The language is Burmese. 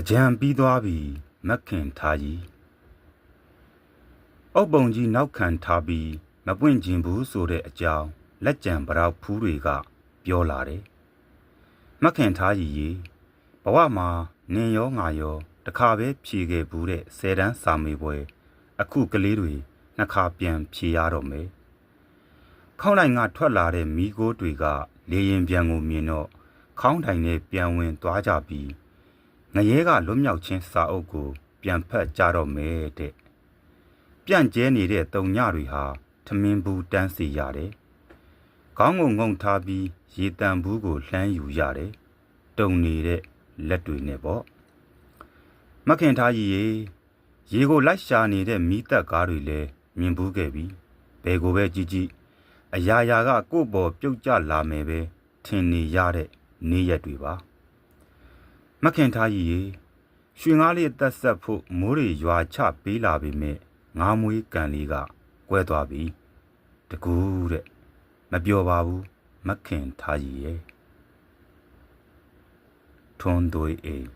တကြံပြီးသွားပြီမက်ခင်ထားကြီးအုပ်ပုံကြီးနောက်ခံထားပြီးမပွင့်ကျင်ဘူးဆိုတဲ့အကြောင်းလက်ကြံပရောက်ဖူးတွေက ပြောလာတယ်မက်ခင်ထားကြီးရေဘဝမှာနင်ရောငါရောတခါပဲဖြေခဲ့ဘူးတဲ့ဆယ်တန်းစာမေးပွဲ အခုကလေးတွေနှစ်ခါပြန်ဖြေရတော့မယ်ခေါင်းတိုင်းကထွက်လာတဲ့မိโก้တွေက လေရင်ပြန်ကိုမြင်တော့ခေါင်းတိုင်နဲ့ပြန်ဝင်သွားကြပြီး ငရဲကလွတ်မြောက်ခြင်းစာအုပ်ကိုပြန်ဖတ်ကြတော့မယ်တဲ့ပြန့်ကျဲနေတဲ့တုံညတွေဟာထမင်းဘူးတန်းစီရတယ်ခေါင်းငုံငုံထားပြီးရေတံဘူးကိုလှမ်းယူရတယ်တုံနေတဲ့လက်တွေနဲ့ပေါ့မခင်ထားကြီးရေရေကိုလိုက်ရှာနေတဲ့မိသက်ကားတွေလည်းမြင်ဘူးခဲ့ပြီဘယ်ကိုပဲကြည့်ကြည့်အရာရာကကိုယ့်ပေါ်ပြုတ်ကျလာမယ်ပဲထင်နေရတဲ့နေ့ရက်တွေပါ မခင်ထားကြီးရေရွှေငါးလေးတက်ဆက်ဖို့မိုးတွေရွာချပေးလာပြီမဲ့ငါးမွေးကန်လေးကကွဲသွားပြီတကူးတဲ့မပြောပါဘူးမခင်ထားကြီးရေထွန်းသွေးအိမ်